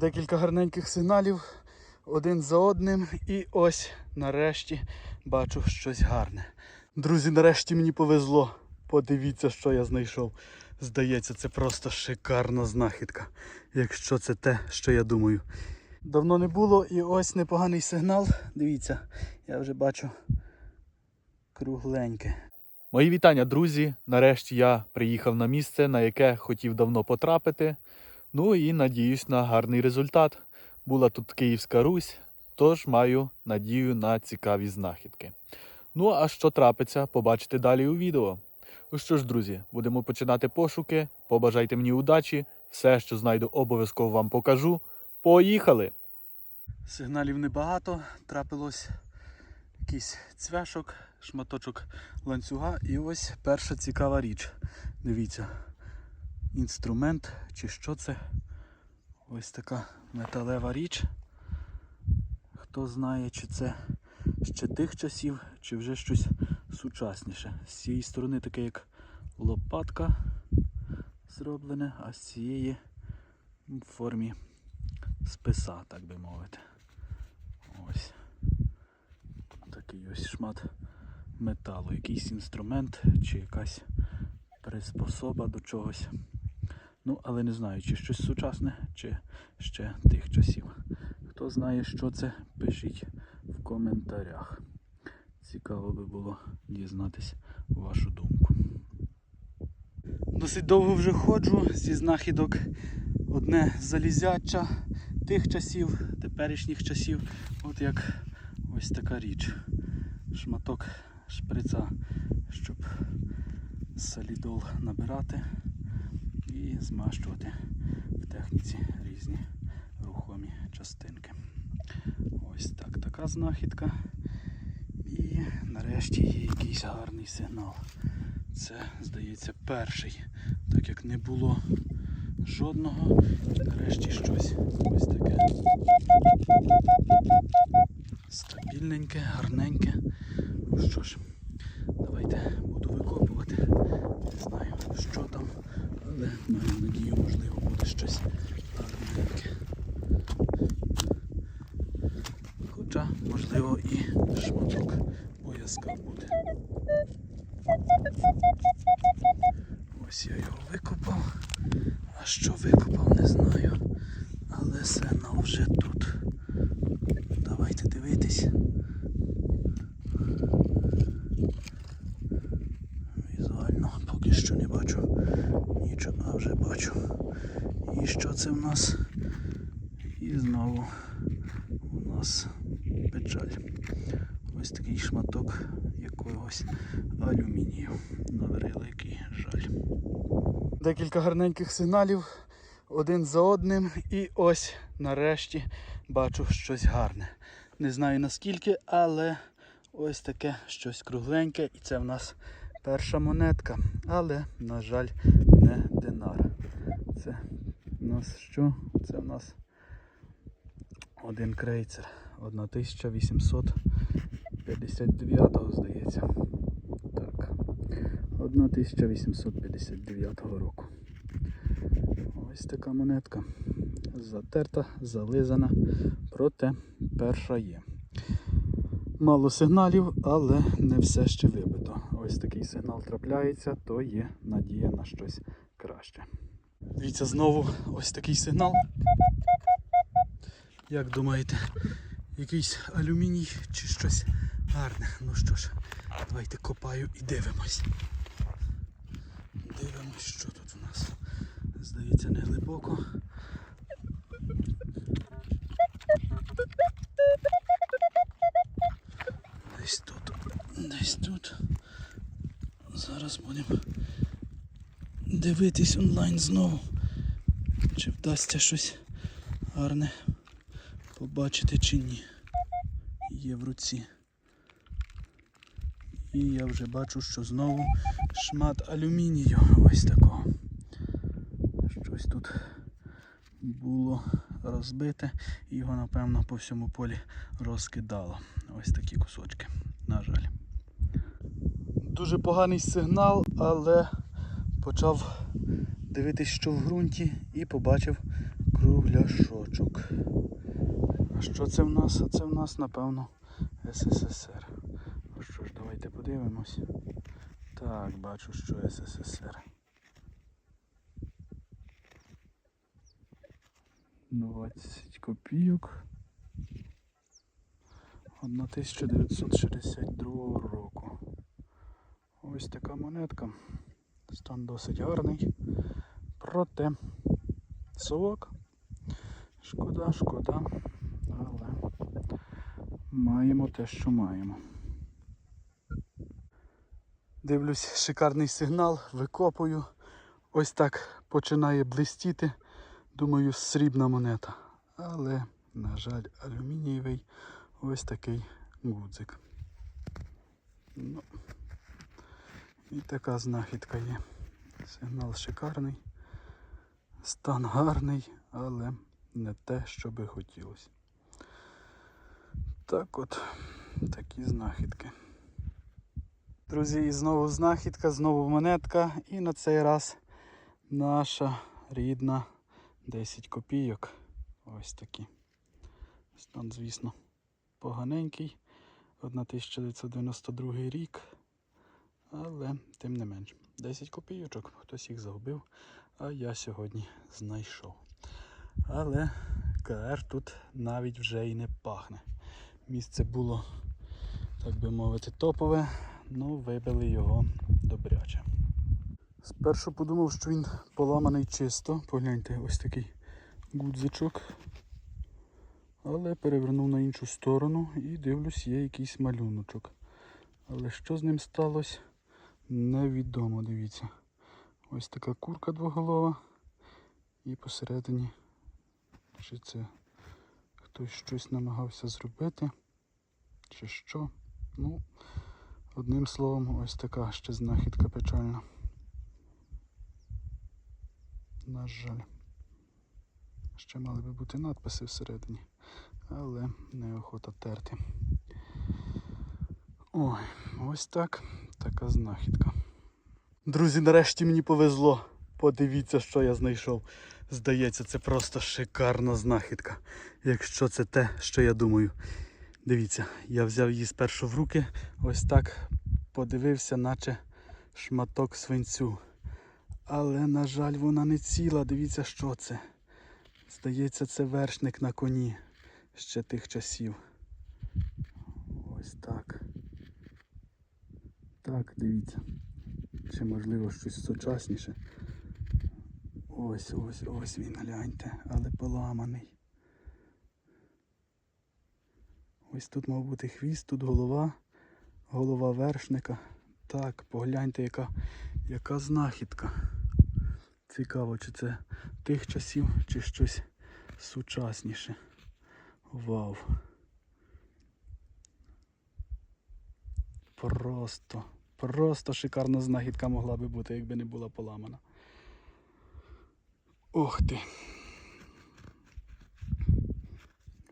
Декілька гарненьких сигналів один за одним. І ось нарешті бачу щось гарне. Друзі, нарешті мені повезло. Подивіться, що я знайшов. Здається, це просто шикарна знахідка, якщо це те, що я думаю. Давно не було і ось непоганий сигнал. Дивіться, я вже бачу кругленьке. Мої вітання, друзі. Нарешті я приїхав на місце, на яке хотів давно потрапити. Ну і надіюсь на гарний результат. Була тут Київська Русь, тож маю надію на цікаві знахідки. Ну а що трапиться, побачите далі у відео. Ну що ж, друзі, будемо починати пошуки. Побажайте мені удачі. Все, що знайду, обов'язково вам покажу. Поїхали! Сигналів небагато, трапилось якийсь цвяшок, шматочок ланцюга і ось перша цікава річ. Дивіться, інструмент чи що це? Ось така металева річ. Хто знає, чи це ще тих часів, чи вже щось сучасніше. З цієї сторони таке як лопатка зроблене, а з цієї в формі списа, так би мовити. Ось. Такий ось шмат металу, якийсь інструмент чи якась приспособа до чогось. Ну, але не знаю, чи щось сучасне, чи ще тих часів. Хто знає, що це, пишіть в коментарях. Цікаво би було дізнатись вашу думку. Досить довго вже ходжу зі знахідок одне залізяча тих часів, теперішніх часів, от як ось така річ. Шматок шприца, щоб солідол набирати і змащувати в техніці різні рухомі частинки. Ось так, така знахідка. І нарешті є якийсь гарний сигнал. Це, здається, перший, так як не було жодного. Нарешті щось ось таке. Стабільненьке, гарненьке. Ну що ж, давайте буду викопувати. Не знаю, що там, але маю надію, можливо, буде щось гарненьке. Хоча, можливо, і шматок пояска буде. Ось я його викопав. А що викопав, не знаю. Але сигнал вже тут. Давайте дивитись. Візуально поки що не бачу нічого, а вже бачу. І що це в нас? І знову у нас печаль. Ось такий шматок якогось алюмінію. На великий жаль. Декілька гарненьких сигналів один за одним. І ось нарешті бачу щось гарне. Не знаю наскільки, але ось таке щось кругленьке. І це в нас перша монетка. Але, на жаль, не динар. Нас що? Це в нас один крейцер. 1859 здається. Так. 1859 року. Ось така монетка. Затерта, зализана, проте перша є. Мало сигналів, але не все ще вибито. Ось такий сигнал трапляється, то є надія на щось краще. Дивіться, знову ось такий сигнал. Як думаєте, якийсь алюміній чи щось гарне? Ну що ж, давайте копаю і дивимось. Дивимось, що тут у нас. Здається, не глибоко. Дивитись онлайн знову. Чи вдасться щось гарне побачити чи ні. Є в руці. І я вже бачу, що знову шмат алюмінію ось такого. Щось тут було розбите і його, напевно, по всьому полі розкидало. Ось такі кусочки, на жаль. Дуже поганий сигнал, але почав дивитись, що в ґрунті, і побачив Кругляшочок. А що це в нас? А це в нас, напевно, СССР. Ну що ж, давайте подивимось. Так, бачу, що СССР. 20 копійок. 1962 року. Ось така монетка. Стан досить гарний. Проте совок. Шкода, шкода. Але маємо те, що маємо. Дивлюсь, шикарний сигнал, викопую. Ось так починає блистіти. Думаю, срібна монета. Але, на жаль, алюмінієвий ось такий гудзик. Ну, і така знахідка є. Сигнал шикарний, стан гарний, але не те, що би хотілося. Так от, такі знахідки. Друзі, і знову знахідка, знову монетка. І на цей раз наша рідна 10 копійок. Ось такі. Стан, звісно, поганенький. 1992 рік. Але тим не менш. 10 копійочок. Хтось їх загубив, а я сьогодні знайшов. Але КР тут навіть вже і не пахне. Місце було, так би мовити, топове, ну вибили його добряче. Спершу подумав, що він поламаний чисто. Погляньте, ось такий гудзичок. Але перевернув на іншу сторону і дивлюсь, є якийсь малюночок. Але що з ним сталося, невідомо, дивіться. Ось така курка двоголова. І посередині, чи це хтось щось намагався зробити, чи що. Ну, одним словом, ось така ще знахідка печальна. На жаль. Ще мали би бути надписи всередині, але неохота терти. Ой, ось так. Така знахідка. Друзі, нарешті мені повезло. Подивіться, що я знайшов. Здається, це просто шикарна знахідка. Якщо це те, що я думаю. Дивіться, я взяв її спершу в руки, ось так подивився, наче шматок свинцю. Але, на жаль, вона не ціла. Дивіться, що це. Здається, це вершник на коні ще тих часів. Ось так. Так, дивіться. Чи можливо щось сучасніше. Ось, ось, ось він, гляньте, але поламаний. Ось тут мав бути хвіст, тут голова, голова вершника. Так, погляньте, яка, яка знахідка. Цікаво, чи це тих часів, чи щось сучасніше. Вау. Просто, просто шикарна знахідка могла би бути, якби не була поламана. Ох ти.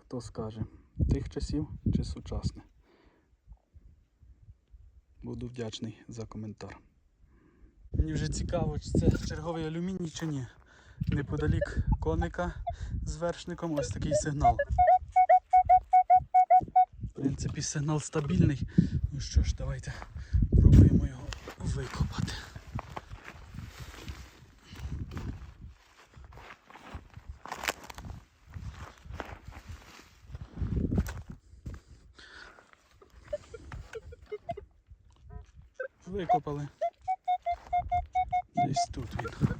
Хто скаже, тих часів чи сучасне? Буду вдячний за коментар. Мені вже цікаво, чи це черговий алюміній чи ні. Неподалік коника з вершником ось такий сигнал. В принципі, сигнал стабільний. Ну що ж, давайте викопати. Викопали. Десь тут він.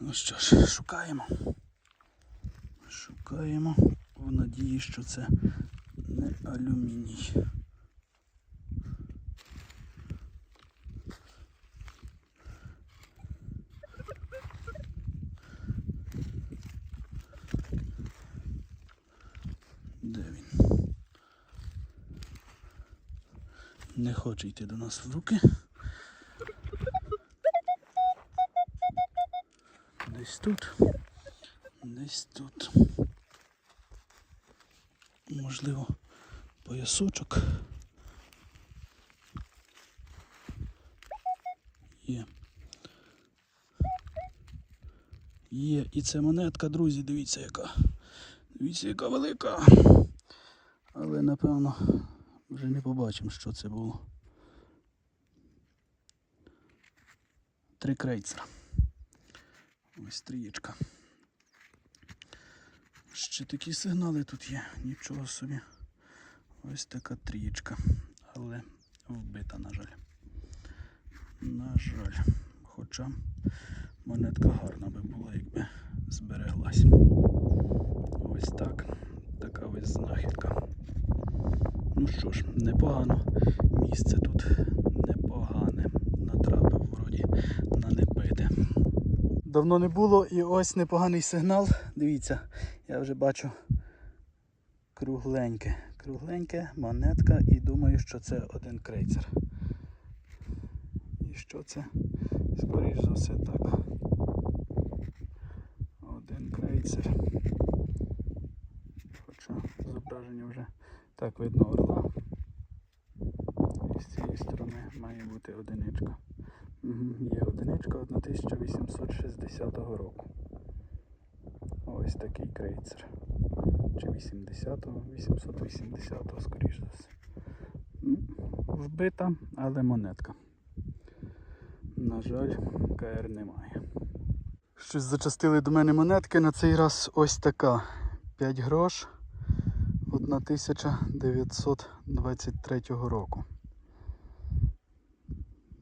Ну що ж, шукаємо. Шукаємо в надії, що це не алюміній. Де він? Не хоче йти до нас в руки. Десь тут. Десь тут. Можливо, поясочок. Є. Є. І це монетка, друзі, дивіться яка. Дивіться, яка велика. Але напевно вже не побачимо, що це було. Три крейцера. Ось трієчка. Ще такі сигнали тут є, нічого собі. Ось така трієчка. Але вбита, на жаль. На жаль. Хоча монетка гарна би була, якби збереглась. Ось так. Така ось знахідка. Ну що ж, непогано. Місце тут непогане. Натрапив вроді на небите. Давно не було і ось непоганий сигнал. Дивіться, я вже бачу кругленьке. Кругленьке, монетка і думаю, що це один крейцер. І що це? Скоріш за все так. Один крейцер. Хоча зображення вже так видно орла. І з цієї сторони має бути одиничка. Є одиничка 1860 року. Ось такий крейцер. Чи 80-го, 880-го, скоріш за все. Ну, Вбита, але монетка. На жаль, КР немає. Щось зачастили до мене монетки. На цей раз ось така. 5 грош 1923 року.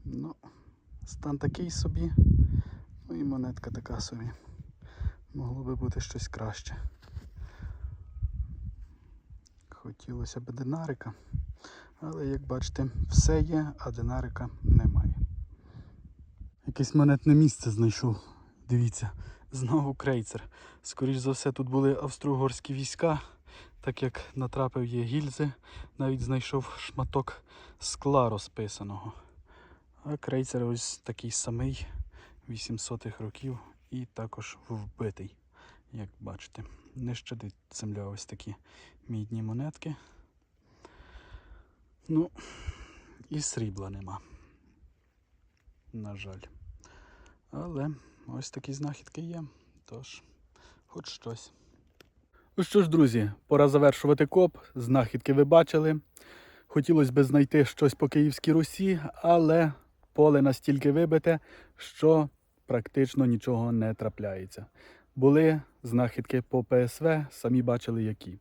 Ну, стан такий собі. Ну і монетка така собі. Могло би бути щось краще. Хотілося б динарика. Але як бачите, все є, а динарика немає. Якесь монетне місце знайшов. Дивіться, знову крейцер. Скоріш за все, тут були австро-угорські війська, так як натрапив є гільзи, навіть знайшов шматок скла розписаного. А крейцер ось такий самий 800-х років і також вбитий, як бачите. Не щадить земля ось такі мідні монетки. Ну, і срібла нема. На жаль. Але ось такі знахідки є. Тож, хоч щось. Ну що ж, друзі, пора завершувати коп. Знахідки ви бачили. Хотілося б знайти щось по Київській Русі, але поле настільки вибите, що практично нічого не трапляється. Були знахідки по ПСВ, самі бачили які.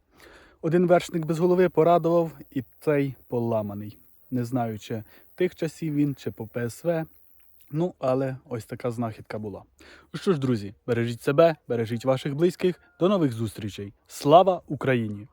Один вершник без голови порадував, і цей поламаний. Не знаю, чи тих часів він, чи по ПСВ. Ну, але ось така знахідка була. Ну що ж, друзі, бережіть себе, бережіть ваших близьких. До нових зустрічей. Слава Україні!